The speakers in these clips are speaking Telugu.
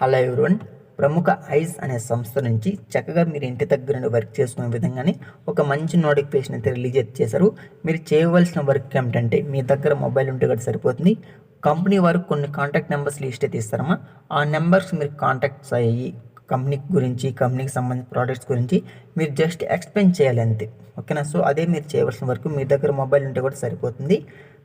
హలో ఎవరివన్ ప్రముఖ ఐస్ అనే సంస్థ నుంచి చక్కగా మీరు ఇంటి దగ్గర నుండి వర్క్ చేసుకునే విధంగానే ఒక మంచి నోటిఫికేషన్ అయితే రిలీజ్ చేశారు. మీరు చేయవలసిన వర్క్ ఏమిటంటే మీ దగ్గర మొబైల్ ఉంటే కూడా సరిపోతుంది. కంపెనీ వారు కొన్ని కాంటాక్ట్ నెంబర్స్ లిస్ట్ అయితే ఇస్తారమ్మా. ఆ నెంబర్స్ మీరు కాంటాక్ట్స్ అయ్యి కంపెనీ గురించి కంపెనీకి సంబంధించిన ప్రోడక్ట్స్ గురించి మీరు జస్ట్ ఎక్స్ప్లెయిన్ చేయాలి అంతే. ఓకేనా? సో అదే మీరు చేయవలసిన వరకు మీ దగ్గర మొబైల్ ఉంటే కూడా సరిపోతుంది.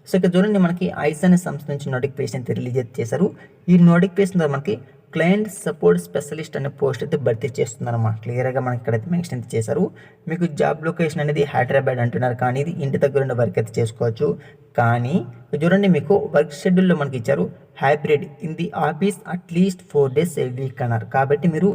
సో ఇక్కడ చూడండి మనకి ఐస్ అనే సంస్థ నుంచి నోటిఫికేషన్ అయితే రిలీజ్ చేశారు. ఈ నోటిఫికేషన్ ద్వారా మనకి క్లయింట్ సపోర్ట్ స్పెషలిస్ట్ అనే పోస్ట్ అయితే భర్తీ చేస్తున్నారన్నమాట క్లియర్గా మనకి ఇక్కడైతే మెన్షన్ అయితే చేశారు. మీకు జాబ్ లొకేషన్ అనేది హైదరాబాద్ అంటున్నారు. కానీ ఇది ఇంటి దగ్గర ఉండే వర్క్ అయితే చేసుకోవచ్చు. కానీ చూడండి మీకు వర్క్ షెడ్యూల్లో మనకి ఇచ్చారు hybrid in the office at least four days a week అన్నారు. కాబట్టి మీరు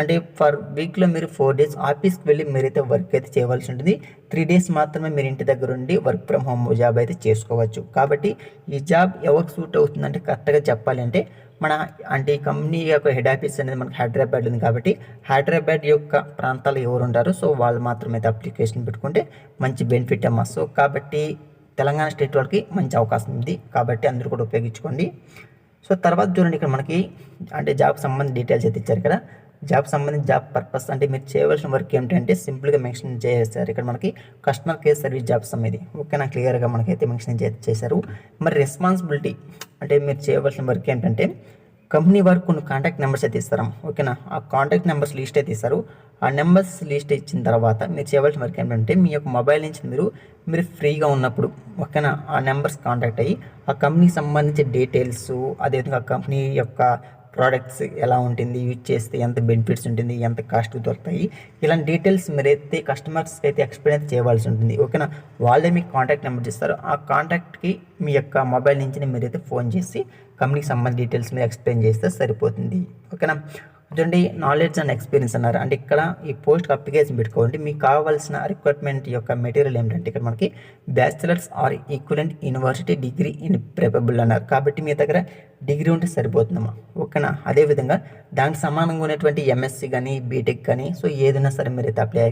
అంటే ఫర్ వీక్లో మీరు ఫోర్ డేస్ ఆఫీస్కి వెళ్ళి మీరైతే వర్క్ అయితే చేయవలసి ఉంటుంది. త్రీ డేస్ మాత్రమే మీరు ఇంటి దగ్గర ఉండి వర్క్ ఫ్రమ్ హోమ్ జాబ్ అయితే చేసుకోవచ్చు. కాబట్టి ఈ జాబ్ ఎవరికి సూట్ అవుతుందంటే కరెక్ట్గా చెప్పాలి అంటే మన అంటే ఈ కంపెనీ యొక్క హెడ్ ఆఫీస్ అనేది మనకి హైదరాబాద్ ఉంది కాబట్టి హైదరాబాద్ యొక్క ప్రాంతాలు ఎవరు ఉంటారో సో వాళ్ళు మాత్రమే అప్లికేషన్ పెట్టుకుంటే మంచి బెనిఫిట్ అమ్మా. సో కాబట్టి తెలంగాణ స్టేట్ వాళ్ళకి మంచి అవకాశం ఉంది. కాబట్టి అందరూ కూడా ఉపయోగించుకోండి. సో తర్వాత చూడండి ఇక్కడ మనకి అంటే జాబ్ సంబంధించి డీటెయిల్స్ అయితే ఇచ్చారు ఇక్కడ. జాబ్ సంబంధించి జాబ్ పర్పస్ అంటే మీరు చేయవలసిన వర్క్ ఏంటంటే సింపుల్గా మెన్షన్ చేస్తారు ఇక్కడ మనకి కస్టమర్ కేర్ సర్వీస్ జాబ్స్ అనేది ఓకేనా? క్లియర్గా మనకైతే మెన్షన్ చేశారు. మరి రెస్పాన్సిబిలిటీ అంటే మీరు చేయవలసిన వర్క్ ఏంటంటే కంపెనీ వారు కొన్ని కాంటాక్ట్ నెంబర్స్ అయితే ఇస్తారా ఓకేనా? ఆ కాంటాక్ట్ నెంబర్స్ లిస్ట్ అయితే ఇస్తారు ఆ నెంబర్స్ లిస్ట్ ఇచ్చిన తర్వాత మీరు చేయవలసిన వరకు ఏంటంటే మీ యొక్క మొబైల్ నుంచి మీరు మీరు ఫ్రీగా ఉన్నప్పుడు ఓకేనా? ఆ నెంబర్స్ కాంటాక్ట్ అయ్యి ఆ కంపెనీకి సంబంధించిన డీటెయిల్స్ అదేవిధంగా ఆ కంపెనీ యొక్క ప్రోడక్ట్స్ ఎలా ఉంటుంది యూజ్ చేస్తే ఎంత బెనిఫిట్స్ ఉంటుంది ఎంత కాస్ట్ దొరుకుతాయి ఇలాంటి డీటెయిల్స్ మీరైతే కస్టమర్స్కి అయితే ఎక్స్ప్లెయిన్ చేయవలసి ఉంటుంది. ఓకేనా వాళ్ళే మీకు కాంటాక్ట్ నెంబర్ ఇస్తారు ఆ కాంటాక్ట్కి మీ యొక్క మొబైల్ నుంచి మీరైతే ఫోన్ చేసి కంపెనీకి సంబంధించిన డీటెయిల్స్ మీరు ఎక్స్ప్లెయిన్ చేస్తే సరిపోతుంది. ఓకేనా చూడండి నాలెడ్జ్ అండ్ ఎక్స్పీరియన్స్ అన్నారు. అంటే ఇక్కడ ఈ పోస్ట్ అప్లికేషన్ పెట్టుకోండి. మీకు కావాల్సిన రిక్వైర్మెంట్ యొక్క మెటీరియల్ ఏంటంటే ఇక్కడ మనకి bachelors or equivalent university degree in preferable అన్నారు. కాబట్టి మీ దగ్గర డిగ్రీ ఉంటే సరిపోతుందమ్మా. ఓకేనా? అదేవిధంగా దానికి సమానంగా ఉన్నటువంటి ఎంఎస్సీ కానీ బీటెక్ కానీ సో ఏదైనా సరే మీరు అయితే అప్లై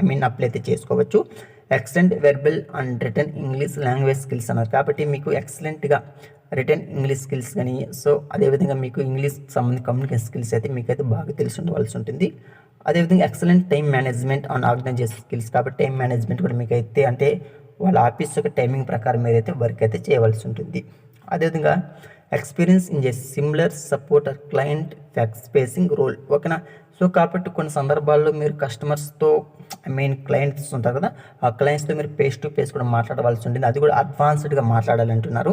ఐ మీన్ అప్లై అయితే చేసుకోవచ్చు. Excellent verbal and written English language skills అన్నారు కాబట్టి మీకు ఎక్సలెంట్గా రిటర్న్ ఇంగ్లీష్ స్కిల్స్ కానీ సో అదేవిధంగా మీకు ఇంగ్లీష్ సంబంధించిన కమ్యూనికేషన్ స్కిల్స్ అయితే మీకైతే బాగా తెలిసి ఉండవలసి ఉంటుంది. అదేవిధంగా excellent time management and organisation skills కాబట్టి టైం మేనేజ్మెంట్ కూడా మీకు అయితే అంటే వాళ్ళ ఆఫీస్ యొక్క టైమింగ్ ప్రకారం మీరైతే వర్క్ అయితే చేయవలసి ఉంటుంది. అదేవిధంగా experience in a similar support client facts facing role. ఓకేనా? సో కాబట్టి కొన్ని సందర్భాల్లో మీరు కస్టమర్స్తో ఐ మీన్ క్లయింట్స్ ఉంటారు కదా ఆ క్లయింట్స్తో మీరు ఫేస్ టు ఫేస్ కూడా మాట్లాడవలసి ఉంటుంది. అది కూడా అడ్వాన్స్డ్గా మాట్లాడాలంటున్నారు.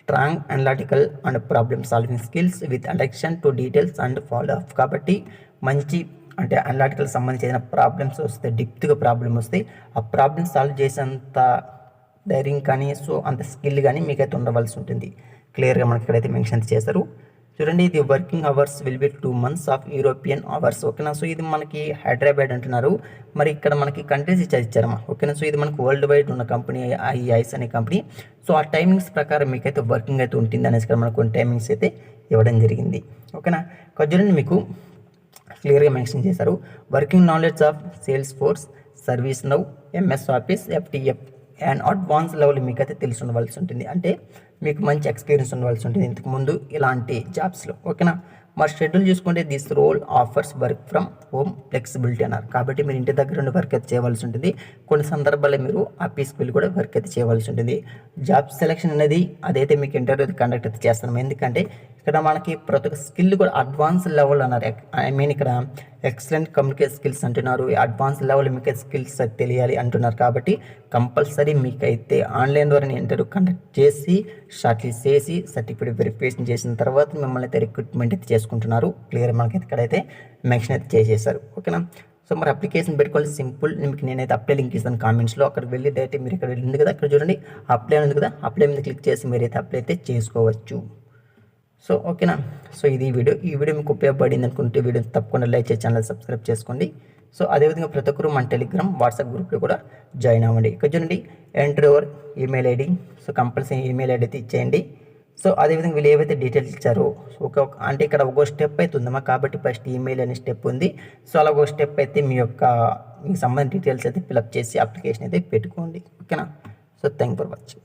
Strong analytical and problem solving skills with attention to details and follow up కాబట్టి మంచి అంటే అనలాటికల్ సంబంధించి ఏదైనా ప్రాబ్లమ్స్ వస్తే డిప్త్గా ప్రాబ్లమ్ వస్తే ఆ ప్రాబ్లమ్ సాల్వ్ చేసేంత ధైర్యం కానీ సో అంత స్కిల్ కానీ మీకైతే ఉండవలసి ఉంటుంది. క్లియర్గా మనకి ఇక్కడైతే మెన్షన్ చేశారు. చూడండి ఇది working hours will be two months of European hours. ఓకేనా? సో ఇది మనకి హైదరాబాద్ అంటున్నారు. మరి ఇక్కడ మనకి కంట్రీస్ ఇచ్చారు ఇచ్చారమ్మా. ఓకేనా? సో ఇది మనకి వరల్డ్ వైడ్ ఉన్న కంపెనీ ఈ ఐస్ అనే కంపెనీ. సో ఆ టైమింగ్స్ ప్రకారం మీకైతే వర్కింగ్ అయితే ఉంటుంది అనేసి ఇక్కడ మనకు కొన్ని టైమింగ్స్ అయితే ఇవ్వడం జరిగింది. ఓకేనా? చూడండి మీకు క్లియర్గా మెన్షన్ చేశారు. Working knowledge of Salesforce ServiceNow MS Office FTF. And advance level మీకు అయితే తెలిసి ఉండవలసి ఉంటుంది. అంటే మీకు మంచి ఎక్స్పీరియన్స్ ఉండవలసి ఉంటుంది ఇంతకు ముందు ఇలాంటి జాబ్స్లో ఓకేనా? మరి షెడ్యూల్ చూసుకుంటే this role offers work from home flexibility అన్నారు. కాబట్టి మీరు ఇంటి దగ్గర నుండి వర్క్ అయితే చేయవలసి ఉంటుంది. కొన్ని సందర్భాల్లో మీరు ఆఫీస్కి వెళ్ళి కూడా వర్క్ అయితే చేయవలసి ఉంటుంది. జాబ్ సెలెక్షన్ అనేది అదైతే మీకు ఇంటర్వ్యూ కండక్ట్ అయితే చేస్తాము ఎందుకంటే ఇక్కడ మనకి ప్రతి ఒక్క స్కిల్ కూడా అడ్వాన్స్ లెవెల్ అన్నారు. ఐ మీన్ ఇక్కడ ఎక్సలెంట్ కమ్యూనికేషన్ స్కిల్స్ అంటున్నారు. అడ్వాన్స్ లెవెల్ మీకు స్కిల్స్ తెలియాలి అంటున్నారు కాబట్టి కంపల్సరీ మీకైతే ఆన్లైన్ ద్వారా ఇంటర్వ్యూ కండక్ట్ చేసి షార్ట్ చేసి సర్టిఫికేట్ వెరిఫికేషన్ చేసిన తర్వాత మిమ్మల్ని అయితే రిక్రూట్మెంట్ అయితే చేసుకుంటున్నారు. క్లియర్ మనకి ఇక్కడైతే మెన్షన్ అయితే చేసేసారు ఓకేనా సో మరి అప్లికేషన్ పెట్టుకోవాలి. సింపుల్ మీకు నేనైతే అప్లై లింక్ ఇస్తాను కామెంట్స్లో అక్కడ వెళ్ళి డైరెక్ట్ మీరు ఇక్కడ వెళ్ళింది కదా అక్కడ చూడండి. అప్లై ఉంది కదా అప్లై మీద క్లిక్ చేసి మీరైతే అప్లై అయితే చేసుకోవచ్చు. సో ఓకేనా? సో ఇది వీడియో. ఈ వీడియో మీకు ఉపయోగపడింది అనుకుంటే వీడియో తప్పకుండా లైక్ చేసి ఛానల్ సబ్స్క్రైబ్ చేసుకోండి. సో అదేవిధంగా ప్రతి ఒక్కరు మన టెలిగ్రామ్ వాట్సాప్ గ్రూప్లో కూడా జాయిన్ అవ్వండి. ఇక్కడ చూడండి enter over email ID. So compulsory email ID అయితే ఇచ్చేయండి సో అదేవిధంగా వీళ్ళు ఏవైతే డీటెయిల్స్ ఇచ్చారో ఒక అంటే ఇక్కడ ఒక స్టెప్ అయితే ఉందమ్మా. కాబట్టి ఫస్ట్ ఈమెయిల్ అనే స్టెప్ ఉంది. సో అలా ఒక స్టెప్ అయితే మీ యొక్క మీకు సంబంధించిన డీటెయిల్స్ అయితే ఫిలప్ చేసి అప్లికేషన్ అయితే పెట్టుకోండి. ఓకేనా? So thank for watching.